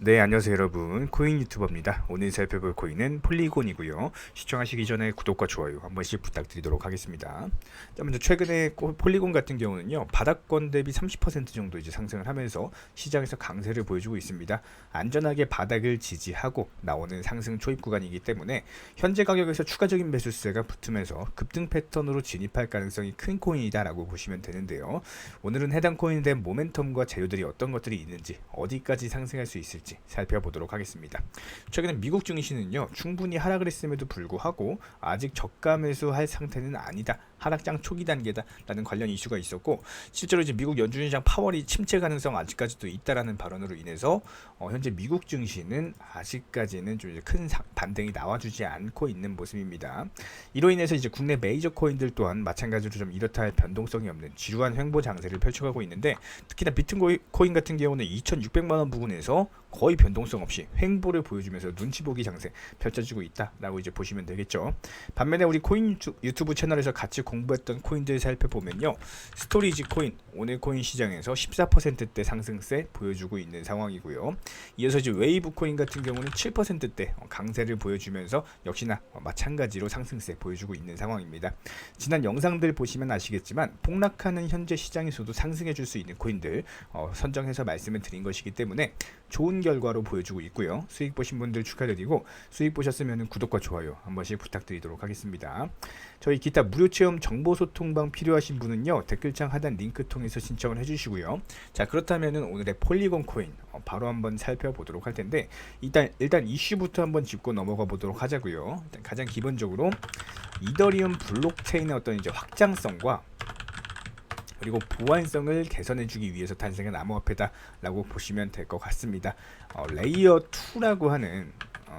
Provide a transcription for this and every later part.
네, 안녕하세요 여러분. 코인 유튜버입니다. 오늘 살펴볼 코인은 폴리곤이고요. 시청하시기 전에 구독과 좋아요 한 번씩 부탁드리도록 하겠습니다. 자, 먼저 최근에 코- 폴리곤 같은 경우는요. 바닥권 대비 30% 정도 이제 상승을 하면서 시장에서 강세를 보여주고 있습니다. 안전하게 바닥을 지지하고 나오는 상승 초입 구간이기 때문에 현재 가격에서 추가적인 매수세가 붙으면서 급등 패턴으로 진입할 가능성이 큰 코인이다 라고 보시면 되는데요. 오늘은 해당 코인에 대한 모멘텀과 재료들이 어떤 것들이 있는지 어디까지 상승할 수 있을지 살펴보도록 하겠습니다. 최근에 미국 증시는요 충분히 하락을 했음에도 불구하고 아직 저가 매수할 상태는 아니다. 하락장 초기 단계다라는 관련 이슈가 있었고 실제로 이제 미국 연준시장 파월이 침체 가능성 아직까지도 있다라는 발언으로 인해서 어, 현재 미국 증시는 아직까지는 좀큰 상- 반등이 나와주지 않고 있는 모습입니다. 이로 인해서 이제 국내 메이저 코인들 또한 마찬가지로 좀 이렇다 할 변동성이 없는 지루한 횡보 장세를 펼쳐가고 있는데 특히나 비트코인 같은 경우는 2,600만 원 부근에서 거의 변동성 없이 횡보를 보여주면서 눈치 보기 장세 펼쳐지고 있다라고 이제 보시면 되겠죠. 반면에 우리 코인 유튜- 유튜브 채널에서 같이 공부했던 코인들 살펴보면요. 스토리지 코인 오늘 코인 시장에서 14%대 상승세 보여주고 있는 상황이고요. 이어서 이제 웨이브 코인 같은 경우는 7%대 강세를 보여주면서 역시나 어, 마찬가지로 상승세 보여주고 있는 상황입니다. 지난 영상들 보시면 아시겠지만 폭락하는 현재 시장에서도 상승해 줄 수 있는 코인들 어, 선정해서 말씀을 드린 것이기 때문에 좋은 결과로 보여주고 있고요. 수익 보신 분들 축하드리고 수익 보셨으면 구독과 좋아요 한 번씩 부탁드리도록 하겠습니다. 저희 기타 무료 체험 정보 소통방 필요하신 분은요 댓글창 하단 링크 통해서 신청을 해주시고요. 자 그렇다면은 오늘의 폴리곤 코인 어, 바로 한번 살펴보도록 할 텐데 일단 일단 이슈부터 한번 짚고 넘어가 보도록 하자고요. 가장 기본적으로 이더리움 블록체인의 어떤 이제 확장성과 그리고 보안성을 개선해주기 위해서 탄생한 암호화폐다 라고 보시면 될 것 같습니다. 어, 레이어 2라고 하는 어,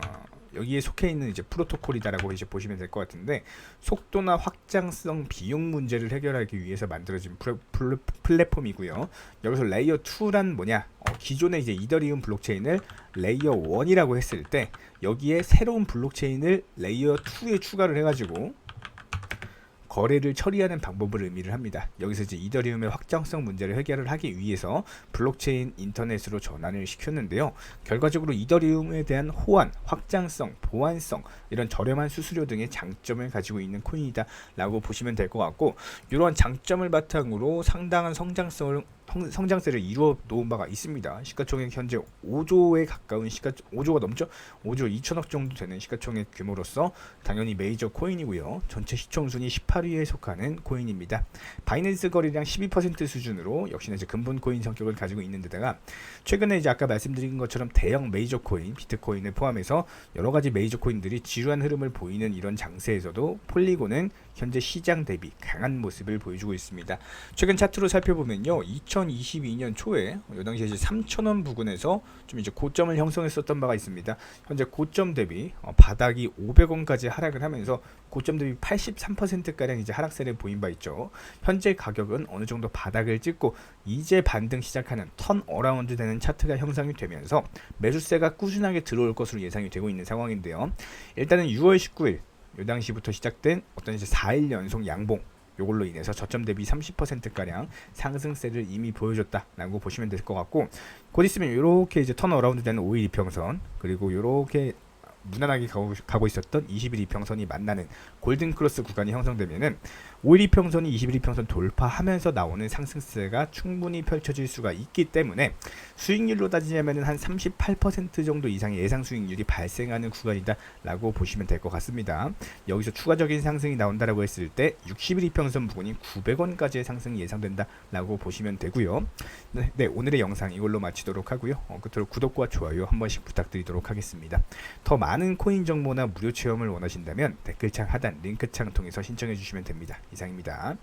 여기에 속해 있는 이제 프로토콜이다라고 이제 보시면 될 것 같은데 속도나 확장성 비용 문제를 해결하기 위해서 만들어진 플랫폼이고요. 여기서 레이어 2란 뭐냐? 어, 기존의 이제 이더리움 블록체인을 레이어 1이라고 했을 때 여기에 새로운 블록체인을 레이어 2에 추가를 해가지고 거래를 처리하는 방법을 의미를 합니다. 여기서 이제 이더리움의 확장성 문제를 해결을 하기 위해서 블록체인 인터넷으로 전환을 시켰는데요. 결과적으로 이더리움에 대한 호환, 확장성, 보안성 이런 저렴한 수수료 등의 장점을 가지고 있는 코인이다라고 보시면 될 것 같고 이러한 장점을 바탕으로 상당한 성장성을 성- 성장세를 이루어 놓은 바가 있습니다. 시가총액 현재 5조에 가까운 시가 5조가 넘죠. 5조 2천억 정도 되는 시가총액 규모로서 당연히 메이저 코인이고요. 전체 시총 순위 18위에 속하는 코인입니다. 바이낸스 거래량 12% 수준으로 역시나 이제 근본 코인 성격을 가지고 있는 데다가 최근에 이제 아까 말씀드린 것처럼 대형 메이저 코인, 비트코인을 포함해서 여러 가지 메이저 코인들이 지루한 흐름을 보이는 이런 장세에서도 폴리곤은 현재 시장 대비 강한 모습을 보여주고 있습니다. 최근 차트로 살펴보면요. 2022년 초에 이 당시에 이제 3,000원 부근에서 좀 이제 고점을 형성했었던 바가 있습니다. 현재 고점 대비 어, 바닥이 500원까지 하락을 하면서 고점 대비 83% 가량 이제 하락세를 보인 바 있죠. 현재 가격은 어느 정도 바닥을 찍고 이제 반등 시작하는 턴 어라운드 되는 차트가 형성이 되면서 매수세가 꾸준하게 들어올 것으로 예상이 되고 있는 상황인데요. 일단은 6월 19일 이 당시부터 시작된 어떤 이제 4일 연속 양봉 요걸로 인해서 저점 대비 30%가량 상승세를 이미 보여줬다라고 보시면 될 것 같고 곧 있으면 이렇게 이제 턴 어라운드 되는 5일 이평선 그리고 이렇게 무난하게 가고, 있었던 20일 이평선이 만나는 골든 크로스 구간이 형성되면은 5일 이평선이 20일 이평선 돌파하면서 나오는 상승세가 충분히 펼쳐질 수가 있기 때문에 수익률로 따지자면은 한 38% 정도 이상의 예상 수익률이 발생하는 구간이다라고 보시면 될 것 같습니다. 여기서 추가적인 상승이 나온다라고 했을 때 60일 이평선 부근이 900원까지의 상승이 예상된다라고 보시면 되고요. 네, 네, 오늘의 영상 이걸로 마치도록 하고요. 어, 끝으로 구독과 좋아요 한 번씩 부탁드리도록 하겠습니다. 더 많은 코인 정보나 무료 체험을 원하신다면 댓글창 하단 링크창 통해서 신청해 주시면 됩니다. 이상입니다.